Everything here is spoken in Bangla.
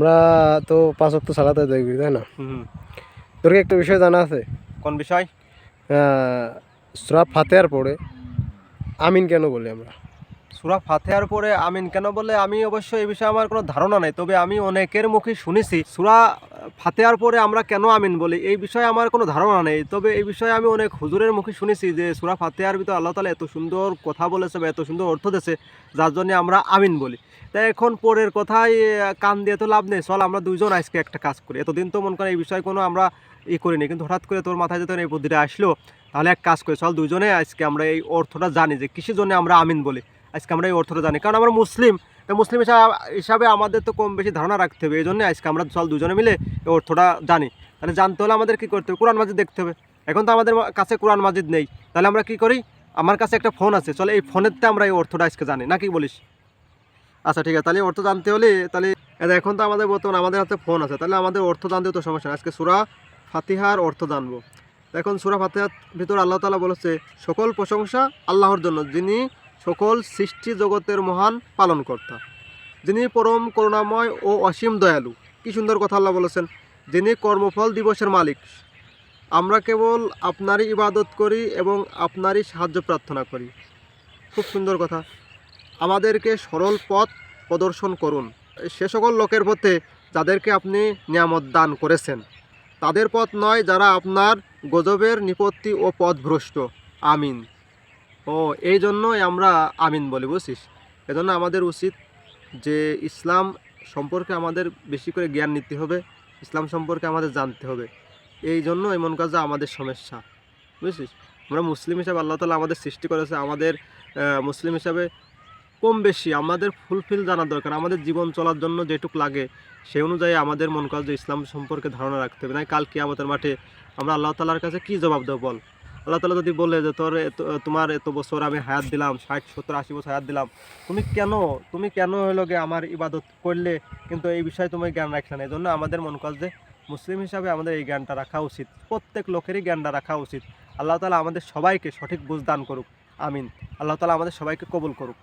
আমরা তো পাঁচ অক্ট সালাতে দেখবি তাই না? তোর কি একটা বিষয় জানা আছে? কোন বিষয়? সুরা ফাতেহার পড়ে আমিন কেন বলি আমরা? সুরা ফাতেহার পরে আমিন কেন বলে? আমি অবশ্য এই বিষয়ে আমার কোনো ধারণা নেই তবে আমি অনেকের মুখে শুনেছি। সুরা ফাতেহার পরে আমরা কেন আমিন বলি? এই বিষয়ে আমার কোনো ধারণা নেই। তবে এই বিষয়ে আমি অনেক হুজুরের মুখে শুনেছি যে সুরা ফাতেহার ভিতরে আল্লাহ তালা এত সুন্দর কথা বলেছে বা এত সুন্দর অর্থ দিয়েছে, যার জন্য আমরা আমিন বলি। তাই এখন পরের কথাই কান দিয়ে তো লাভ নেই। চল আমরা দুইজন আজকে একটা কাজ করি। এতদিন তো মন করে এই বিষয়ে কোনো আমরা ই করিনি, কিন্তু হঠাৎ করে তোর মাথায় যখন এই বুদ্ধিটা আসলো, তাহলে এক কাজ করি, চল দুজনে আজকে আমরা এই অর্থটা জানি যে কিসের জন্য আমরা আমিন বলি। আজকে আমরা এই অর্থটা জানি। কারণ আমরা মুসলিম তো মুসলিম হিসাবে আমাদের তো কম বেশি ধারণা রাখতে হবে এই জন্য আজকে আমরা চল দুজনে মিলে এই অর্থটা জানি। তাহলে জানতে হলে আমাদের কী করতে হবে? কোরআন মাজিদ দেখতে হবে। এখন তো আমাদের কাছে কোরআন মাজিদ নেই। তাহলে আমরা কি করি? আমার কাছে একটা ফোন আছে, চলে এই ফোনেরতে আমরা এই অর্থটা আজকে জানি। নাকি বলিস? আচ্ছা ঠিক আছে। তাহলে অর্থ জানতে হলে, তাহলে এখন তো আমাদের বর্তমান আমাদের হাতে ফোন আছে। তাহলে আমাদের অর্থ জানতেও তো সমস্যা আজকে সুরা ফাতিহার অর্থ জানব। এখন সুরা ফাতিহার ভিতর আল্লাহ তালা বলেছে, সকল প্রশংসা আল্লাহর জন্য। যিনি সকল সৃষ্টি জগতের মহান পালনকর্তা, যিনি পরম করুণাময় ও অসীম দয়ালু। কি সুন্দর কথা আল্লাহ বলেছেন, যিনি কর্মফল দিবসের মালিক। আমরা কেবল আপনারই ইবাদত করি এবং আপনারই সাহায্য প্রার্থনা করি। খুব সুন্দর কথা। আমাদেরকে সরল পথ প্রদর্শন করুন। সে সকল লোকের পথে যাদেরকে আপনি নিয়ামত দান করেছেন, তাদের পথ নয় যারা আপনার গজবের নিপত্তি ও পথভ্রষ্ট। আমিন। ও এই জন্যই আমরা আমিন বলি, বুঝছিস? এজন্য আমাদের উচিত যে ইসলাম সম্পর্কে আমাদের বেশি করে জ্ঞান নিতে হবে, ইসলাম সম্পর্কে আমাদের জানতে হবে। এই জন্য এমন কাজ আমাদের সমস্যা, বুঝছিস? আমরা মুসলিম হিসাবে আল্লাহ তালা আমাদের সৃষ্টি করেছে, আমাদের মুসলিম হিসাবে কম বেশি, আমাদের ফুলফিল জানা দরকার, আমাদের জীবন চলার জন্য যেটুক লাগে, সেই অনুযায়ী আমাদের মন কাজ ইসলাম সম্পর্কে ধারণা রাখতে হবে। নাই কাল কিয়ামতের মাঠে আমরা আল্লাহ তালার কাছে কি জবাব দেবো বল? আল্লাহ তালা যদি বলে যে তোর তোমার এত বছর আমি হায়াত দিলাম, ষাট, সত্তর, আশি বছর হায়াত দিলাম, তুমি কেন তুমি কেন হলো গে আমার ইবাদত করলে? কিন্তু এই বিষয়ে তুমি জ্ঞান রাখলে না। এই জন্য আমাদের মন কাজ যে মুসলিম হিসাবে আমাদের এই জ্ঞানটা রাখা উচিত। প্রত্যেক লোকেরই জ্ঞানটা রাখা উচিত। আল্লাহ তালা আমাদের সবাইকে সঠিক বুঝদান করুক। আমিন। আল্লাহ তালা আমাদের সবাইকে কবুল করুক।